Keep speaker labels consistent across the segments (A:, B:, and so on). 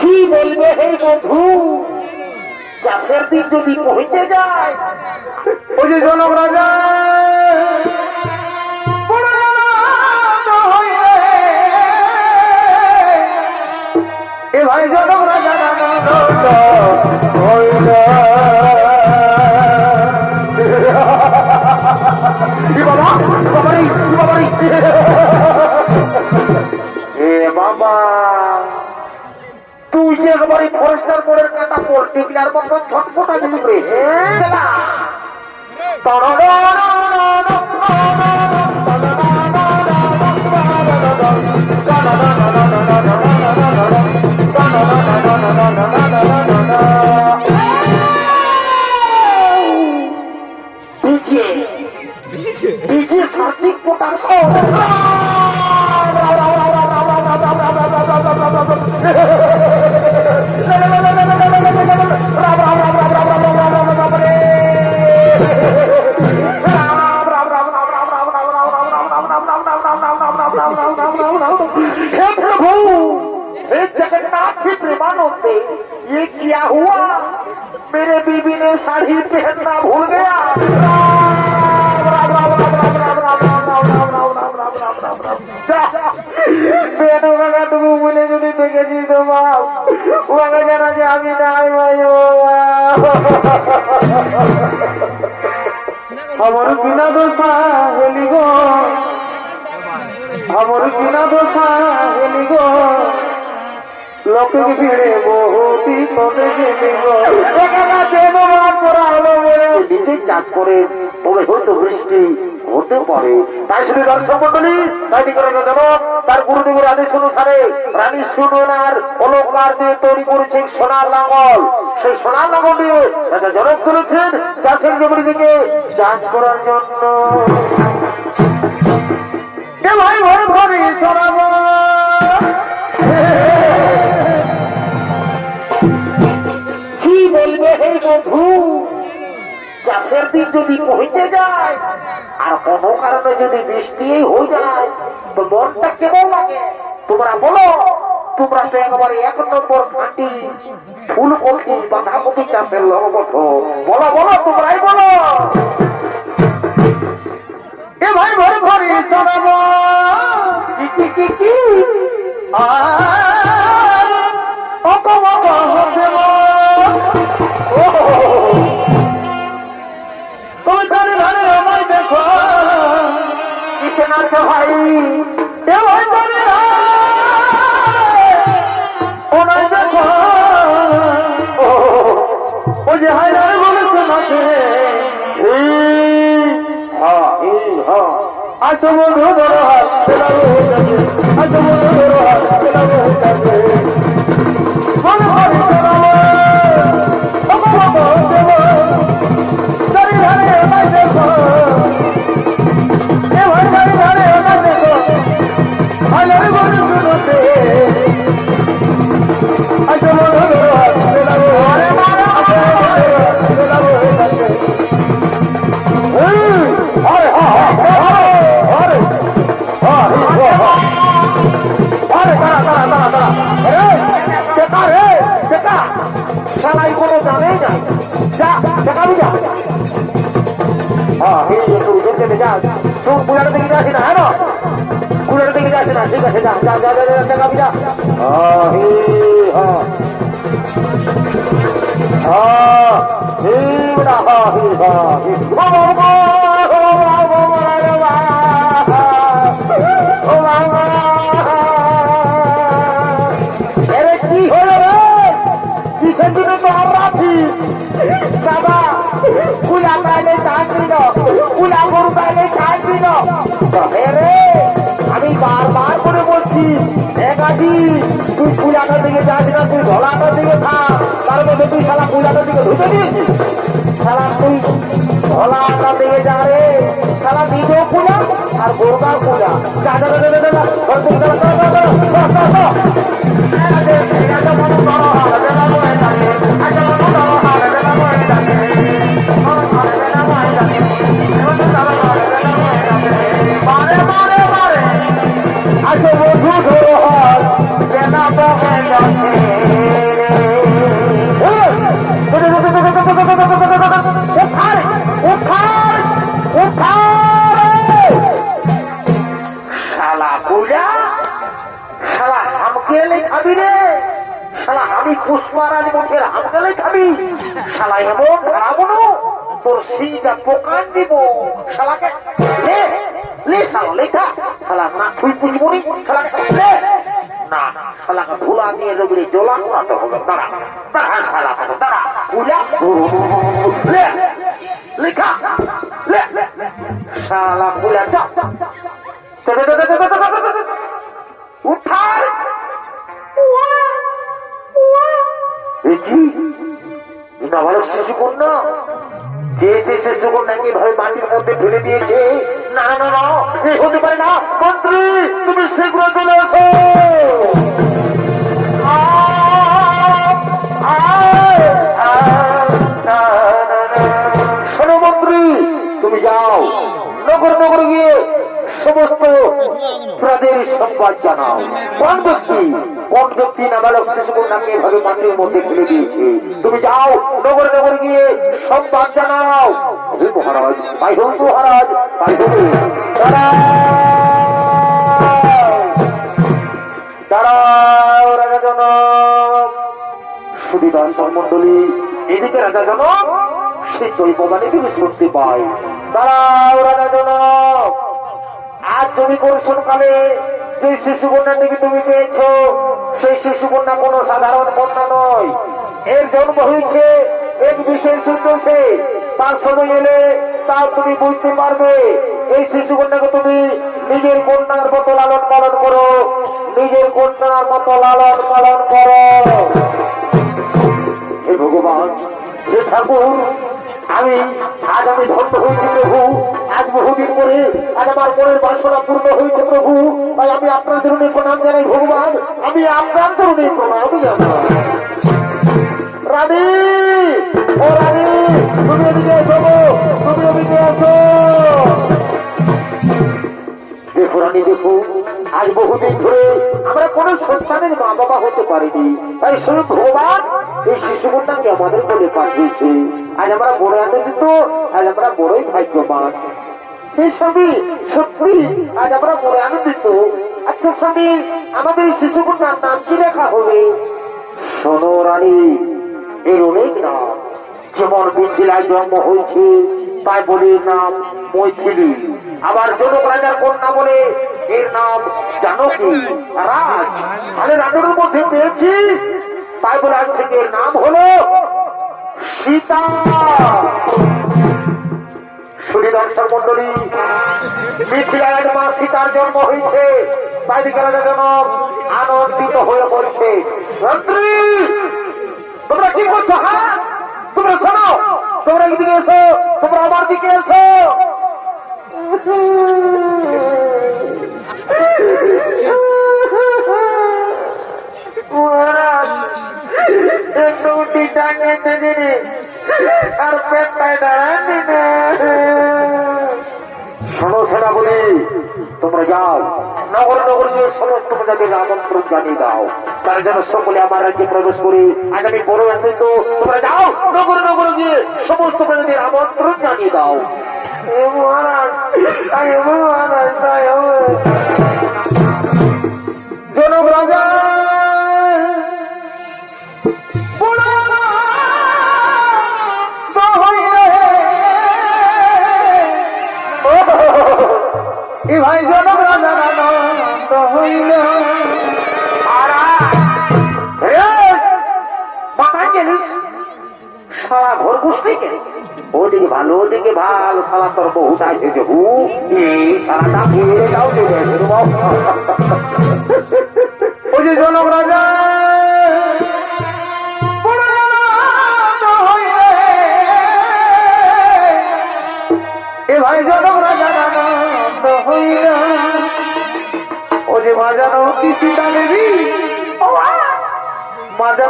A: কি বলবে হে বধু চাষের যদি পৌঁছে যায় যে জনক রাজা ভাই জনক রাজা। বাবা? বাবা রে, বাবা রে? এ বাবা তুই যে একবারে ফরেস্টার করে কাটা পোল্ট্রি কিলার মতো ছটফটা দিলি রে হেলা मेरे बीबी ने साड़ी पहनना भूल गया বেনু কাকা তুমি বলে যদি দেখেছি তো বাপ ওকে জানা যে আমি নাই ভাই আমার কিনা দোষা হেলি গো আমার কিনা দোষা হেলি গো লোকে ভিড়ে বহুতি তোতে গেলি গো একাকা দেব মার করা হলো বলে। দিতে চাষ করে তবে হয়তো বৃষ্টি হতে পারে। তাই শুধু দর্শক মন্ডলী তাই করে দেব তার গুরুদেবের আদেশ অনুসারে রানী সুননার অলঙ্কার দিয়ে তৈরি করেছেন সোনার লাঙ্গল সেই সোনার লাঙ্গল দিয়ে রাজা জনক করেছেন চাষের জমি থেকে চাষ করার জন্য। এ ভাই ভরে ভরে সরাবো চাষের দিন যদি পৌঁছে যায়, আর কোনো কারণে যদি বৃষ্টি হয়ে যায়, তো মনটা কেমন লাগে? তোমরা বলো, তোমরা তো একবারে এক নম্বর খাঁটি ফুলকপি, বাঁধাকপি চাষের লবঠ বলো বলো, তোমরাই বলো। এ ভাই ভরে ভরে নাচে ভাই। এ ভাই ধরে ওনায় দেখো। ও যে হাই রে বলেছে নাচে আসো বন্ধু ধরো হাত আসো বন্ধু ধরো হাত না ঠিক আছে যা যা যা যা দেখাবি যা হ্যাঁ হ্যাঁ হ্যাঁ এই বড়া হ্যাঁ হ্যাঁ হ্যাঁ ও বাবা কুলা পাইলে চাকরি ন কুলা গরু পাইলে চাকরি ন রে বারবার করে বলছি একাধি তুই কুলাটার দিকে যাস না তুই ধলাটার দিকে থাক তার মধ্যে তুই শালা কুলাটার দিকে ঢুকে দিয়েছিস শালা তুই ধলাটার দিকে যা রে শালা নিজেও পূজা আর গোরগা কুলা যা যা যা যা যা যা ঘর থেকে যা, যা, যা, যা, পোকান দিব শালাকে লে লে শালা লেখা শালা না তুই শালাকে লে না শালাকে ধুলা দিয়ে রবিরে জোলা করাতে হবে দাঁড়া দাঁড়া শালা দাঁড়া পুজা লে লেখা লে শালা পুলা যা উঠার শিশু কন্যা যে সে শিশু কন্যাকে ভাবে মাটির মধ্যে ফেলে দিয়েছে? না না না, এ হতে পারে না। মন্ত্রী, তুমি শীঘ্র চলে আসো নগর নগর গিয়ে সমস্ত সংবাদ জানাও। কোন ব্যক্তি কোন ব্যক্তি নাবালক এভাবে মাটির মধ্যে ফেলে দিয়েছে? তুমি যাও নগর নগর গিয়ে সংবাদ জানাও। মহারাজ পাই হোক মহারাজ পাই হোক। দাঁড়াও। রাজা জনক সুবিধান মন্ডলী এদিকে রাজা জনক সে জৈববাণী তুমি শুনতে পাই। দাঁড়াও রাজা জনক আজ তুমি কালে যে শিশু কন্যাটিকে তুমি পেয়েছ? সেই শিশু কন্যা কোনো সাধারণ কন্যা নয়। এর জন্ম হয়েছে এক বিশেষ উদ্দেশ্যে তার সময় এলে তা তুমি বুঝতে পারবে, এই শিশু কন্যাকে তুমি নিজের কন্যার মতো লালন পালন করো। নিজের কন্যার মতো লালন পালন করো। হে ভগবান, হে ঠাকুর, আমি আজ আমি ধন্য হয়েছি প্রভু। আজ বহুদিন আমার আমি ধরে আমরা কোনো সন্তানের মা বাবা হতে পারিনি। তাই স্বয়ং ভগবান এই শিশু কন্যাকে আমাদের বলে পাঠিয়েছে। আজ আমরা বড় আনন্দিত, আজ আমরা বড়ই ভাগ্যবান। সত্যি, আজ আমরা বড় আনন্দিত। আচ্ছা স্বামী, আমাদের এই শিশু কন্যার নাম কি লেখা হবে? শোনো এর অনেক নাম। যেমন মিথিলায় জন্ম হয়েছে, তাই বলে নাম মৈথিলী। আবার জনক রাজার কন্যা বলে এর নাম জানকী। রাজ মানে রাজের মধ্যে পেয়েছি। তাই বলে আজ থেকে এর নাম হলো সীতা। শুনি দর্শক মন্ডলী। মিথিলায় মা সীতার জন্ম হয়েছে। তাই যেন আনন্দিত হয়ে পড়ছে। মন্ত্রী, তোমরা কি করছ হ্যাঁ? তোমরা শোনো, তোমরা এদিকে এসো, তোমরা আমার দিকে এসো। একটু উঠি টাঙিয়েছে আর শোনো সেনা বলি তোমরা যাও। নগর নগর গিয়ে সমস্ত প্রজাদের আমন্ত্রণ জানিয়ে দাও। তারা যেন সকলে আমার রাজ্যে প্রবেশ করে আগামী বড় আনন্দ তোমরা যাও নগর নগর গিয়ে সমস্ত প্রজাদের আমন্ত্রণ জানিয়ে দাও। জনক রাজা সারা ঘর ওদিকে ভালো ওদিকে ভালো সারা তোর বহুত আছে যে হু? এই সারাটা ফিরে যাও ওই যে জনক রাজা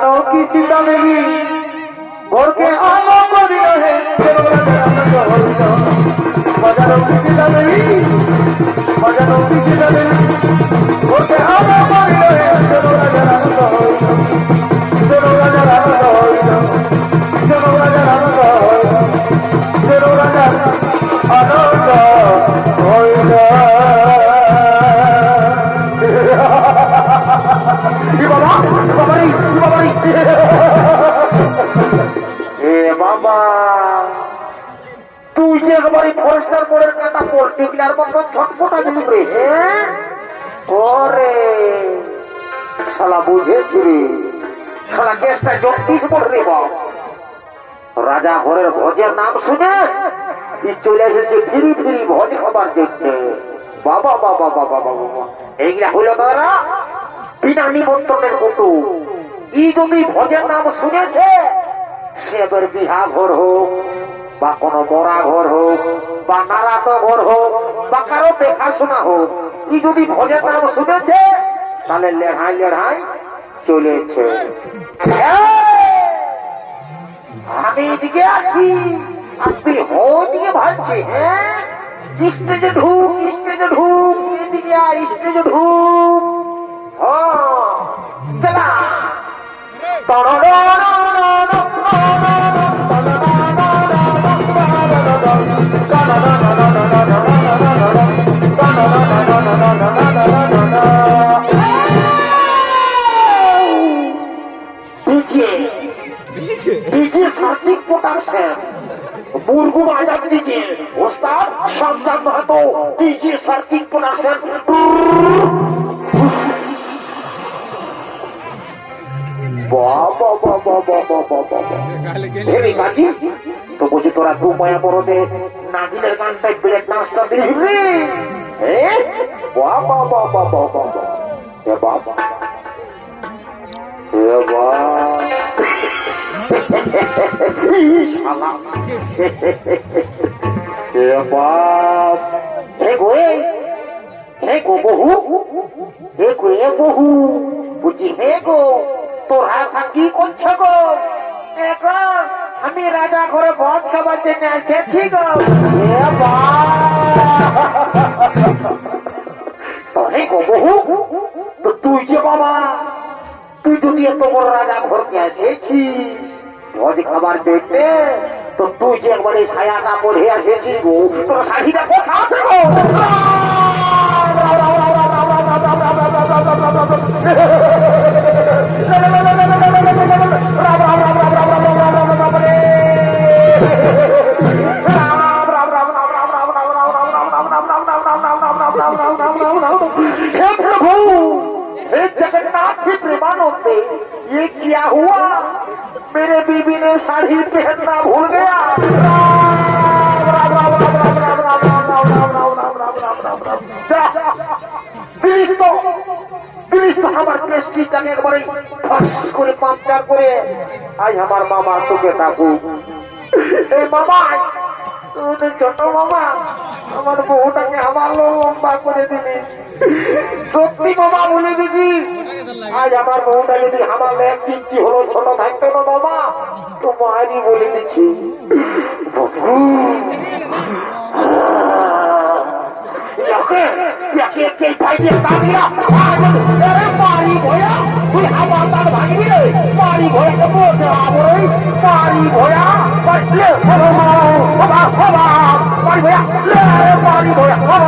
A: জানো কি সীতা দেবী ঘরকে আলো করি রহে জনক রাজা আনন্দ হইল মা জানো কি সীতা দেবী মা কি সীতা দেবী ঘরকে আলো করি হে একবারই ফরেস্টার মোড়ের কাটা কিলার মতো ছটফটা হ্যাঁ? ওরে, শালা বুঝেছি রে। শালা কেসটা জগদীশ বাপ রাজা ঘরের ভোজের নাম শুনে চলে এসেছে ফিরি ফিরি ভোজ খাবার দেখতে বাবা বাবা বাবা বাবা এইগুলা হলো তারা বিনা নিমন্ত্রণের মতো। ই যদি ভোজের নাম শুনেছে, সে এবার বিহা ঘর হোক। বা কোনো মরা ঘর হোক, বা নারাত ঘর হোক, বা কারও দেখাশোনা হোক, কি যদি ভোজের নাম শুনেছে, তাহলে লেড়াই লেড়াই চলেছে। আমি এদিকে আছি, আর তুই ভাবছি হ্যাঁ? স্টেজে ঢুক স্টেজে ঢুক, এদিকে আয়, স্টেজে ঢুক। হ্যাঁ চলা। তো বুঝি তোরা দু মায়া বড়তে নাজিলের গানটাই ব্রেক নাস্তা দিলি বাবা বাবা। বাবা বাবা। বাপ হে গো বহু হে গো এ বহু বুঝি হে গো তোর হাত কি করছ গো এ গো, আমি রাজা ঘরে ভোজ খাবার জন্য এসেছি গো এ তো গো বহু তো তুই যে বাবা তুই যদি এত বড় রাজা ঘরকে এসেছি ভোজ খাবার দেখতে তো তুই যে একবার এই ছায়াটা পরে এসেছিস গো তোর শাড়িটা কোথা আছে গো हे प्रभु हे जगन्नाथ के प्रेमानंदे ये क्या हुआ मेरे बीबी ने साड़ी पहनना भूल गया আমার করে করে আজ আমার মামা তোকে থাকুক এই মামা ছোট মামা, আমার বউটাকে আমার লম্বা করে দিলি। সত্যি মামা বলে দিদি আজ আমার বউটা যদি আমার এক ইঞ্চি হলো, ছোট থাকতো না মামা। তো মায়েরই বলে দিচ্ছি 两边给白边打你了，啊，这这马里国呀，为啥马打的马里人？马里国呀，这不是阿伯人，马里国呀，把十，我他妈，我把，我把，马里国呀，来马里国呀，我把。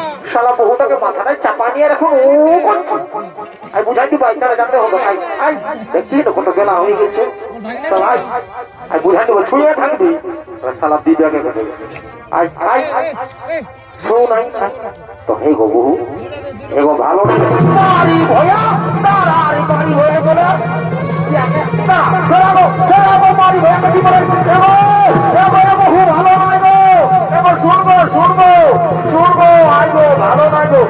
A: শালা বহুটাকে মাথাটায় চাপা নিয়ে এখন ও আই বুঝাই দিবা তারা জানতে হবে। আই আই, দেখছি তো কত বেলা হয়ে গেছে। আই আই বুঝাই দেবো শুয়ে থাকবি। শালা দিদাকে আই আই শোন, আই আই। তো হে গো বহু হে গো ভালো মারি ভয়া ভয়া বলে? চলাবো চলাবো মারি ভয়া কাটি পড়ে এগো এগো এগো হু ভালো নয় গো এবার শুনব শুনব শুনব, আইগো, ভালো গো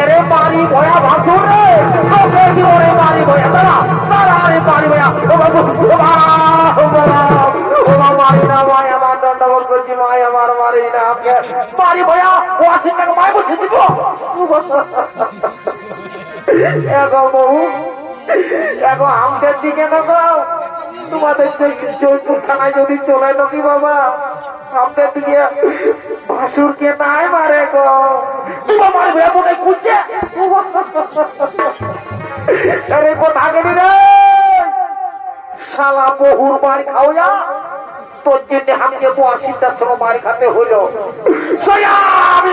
A: এরে মারি ভয়া ভাসুর রে। তোকে দিব রে মারি ভয়া? তারা তারা রে মারি ভয়া। ও বাবু, ও বাবা মারি না মায় আমার দণ্ডবোধ করছি মায় আমার মারি না ভয়া, ও আসি দিব। বহু আমাদের দিকে নেব তোমাদের জয়পুর থানায় যদি চলে নাকি বাবা আমাদের দিকে ভাসুরকে নাই মারে গো। খুঁজছে শালা বহুর মার খাও যা তোর জন্য আমাকে বসিটার সময় মার খাতে হইল সোজা, আমি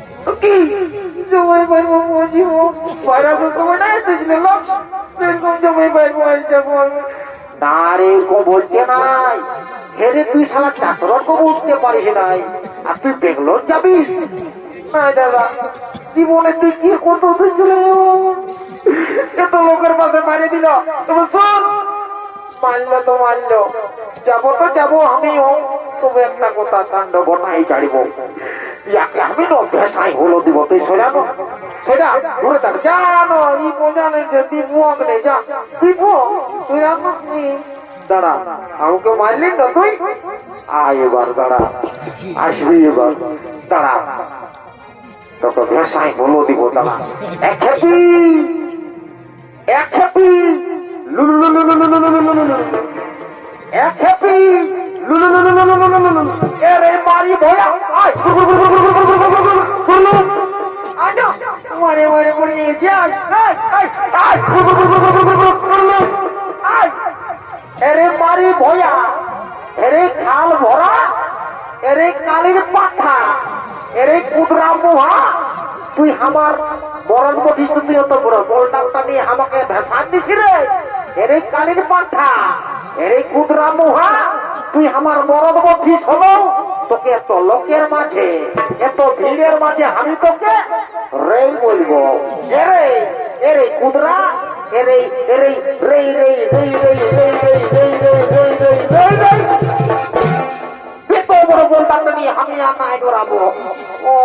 A: জমাই পাইবো বুঝিব বাইরা তো তোমার না এসেছিল লোক। এরকম জমাই না রে এরকম বলতে নাই হেরে তুই সারা চাষরর কবু উঠতে পারিস নাই, আর তুই বেঙ্গলোর যাবি? না, দাদা, জীবনে তুই কি করতে চলে এত লোকের পাশে মারি দিল। তবে শোন মারলো তো মারলো যাব তো যাব আমিও তবে একটা কথা কাণ্ড ঘটাই ছাড়িব ইয়াকে আমি তো ভেসাই হলো দিব, তুই সোজানো সোজা ঘুরে থাক। জানো ই বোঝানো যে মুখ নেই, যা। তুই তুই আমার দাঁড়া, আমাকে মারলি না তুই? আয় এবার, দাঁড়া। আসবি এবার। দাঁড়া। তোকে ভেসাই হলো দিব, দাঁড়া। খেপি। मेरे मारी भोया सुनो आजा मारे मारे मुड़ी जाए এরে মারি ভয়া এরে খাল ভরা এরে কালির পাঠা এরে কুদরা মোহা তুই আমার মরণ প্রতিশ্রুতি অত বড় বলটা নিয়ে আমাকে ভেসান দিছি রে এরে কালির পাঠা এরে কুদরা মোহা তুই আমার মরণ বটিস হলো তোকে এত লোকের মাঝে এত ভিড়ের মাঝে আমি তোকে রে বলব এরে এরে কুদরা এরে এরে রে রে রে রে রে রে রে রে রে রে রে এত বড় বলতাটা নিয়ে আমি আর নাই ও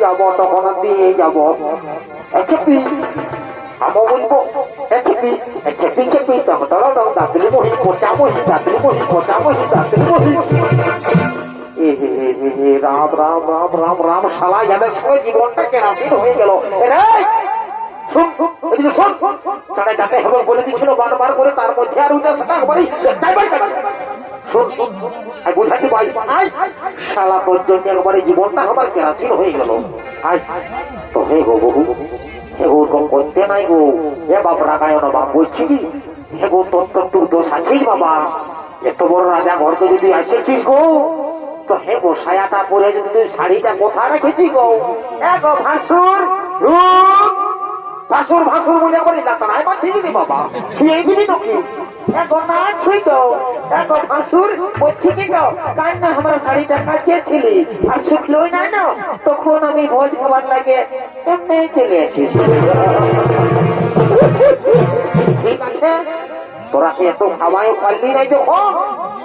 A: যাব তখন দিয়ে যাব একটি আমো Amo wibu, ekipi, ekipi, ekipi, tong tolong tong tak terima hidup kamu, tak terima hidup kamu, tak terima hidup. Ram Ram Ram Ram Ram শালা যাদের সঙ্গে জীবনটাকে রামহীন হয়ে গেল শুন শুন শুন তারা যাতে এবং বলে দিচ্ছিল বারবার করে তার মধ্যে আর উঠে ভাই। আয় শালা পর্যন্ত একবারে জীবনটা আমার কেরাসিন হয়ে গেল। আয় তো হে গো বহু হে গো তো করতে নাই গো। হে বাপ রাগায় না বাপ বলছি কি? হে গো তোর তো তোর দোষ আছেই বাবা। এত বড় রাজা ঘর তো যদি আসেছিস গো তো হে গো সায়াটা পরে যদি তুই শাড়িটা কোথায় রেখেছি গো? এ গো ভাসুর রূপ। ভাসুর ভাসুর বলে করে, না তাই মাছি দিবি বাবা। এই দিবি নাকি এখন না ছুই তো। এখন ভাসুর বলছি কি গো কাল না আমার শাড়িটা কাটিয়েছিলি, আর শুকলোই না না? তখন আমি ভোজ খাবার লাগে এমনি চলে এসেছি। ঠিক আছে? তোরা এত খাওয়াই পারলি নাই যখন?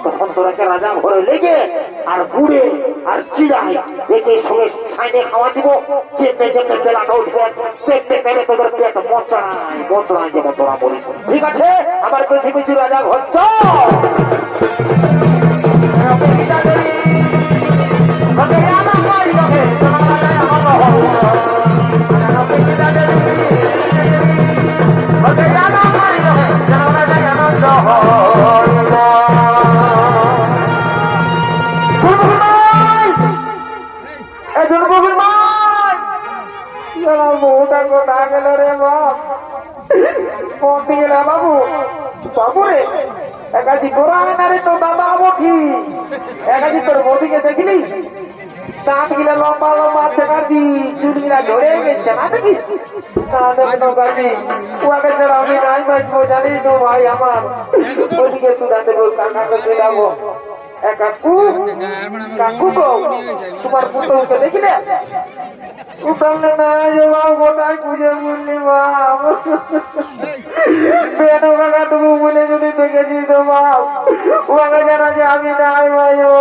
A: তখন তোরাকে রাজা ঘরে লেগে আর বুড়ে আর চিড়াই একে সঙ্গে সাইডে হাওয়া দিব। চেপে চেপে বেলাটা উঠবো চেপে পেরে তোদের পেট মচড়ায় মচড়ায় যেন তোরা বলিস ঠিক আছে? আমার পৃথিবী রাজা Bhatt Okay, I'm not going to be able to do that. বাবু একাধিক একাজি গোরা না রে তো দাদা বঠি একাজি তোর মোদিকে দেখলি? গিলা লম্বা লম্বা গিলা ধরে আমি নাই বাঁচবো জানিস তো ভাই আমার। ওদিকে কাকু কাকু গো তোমার পুত্রকে দেখিলে উঠালে না যে বাবা গোটাই খুঁজে বললি বাপ কাকা তুমি বলে যদি দেখেছি তো বাপ ওকে জানা যে আমি নাই ভাই ও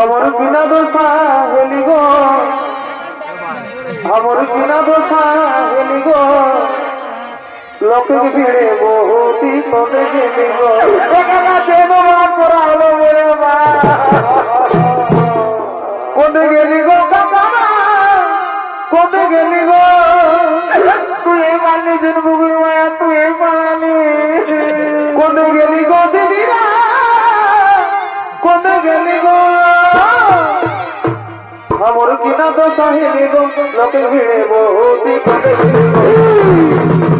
A: আমার কিনা দোষা আমার কিনা দোষা লোকে ভিড়ে বহুতি মা করা হলো বলে মা। কোনে গেলি গো কোনে গেলি গো? তুই মানলি দিন বুগুর মায়া, তুই মানলি কোনে গেলি গো দিদি কোনে গেলি গো? আমার কিনা তো সাহিলি গো লোকে ভিড়ে বহুতি কোনে গেলি গো?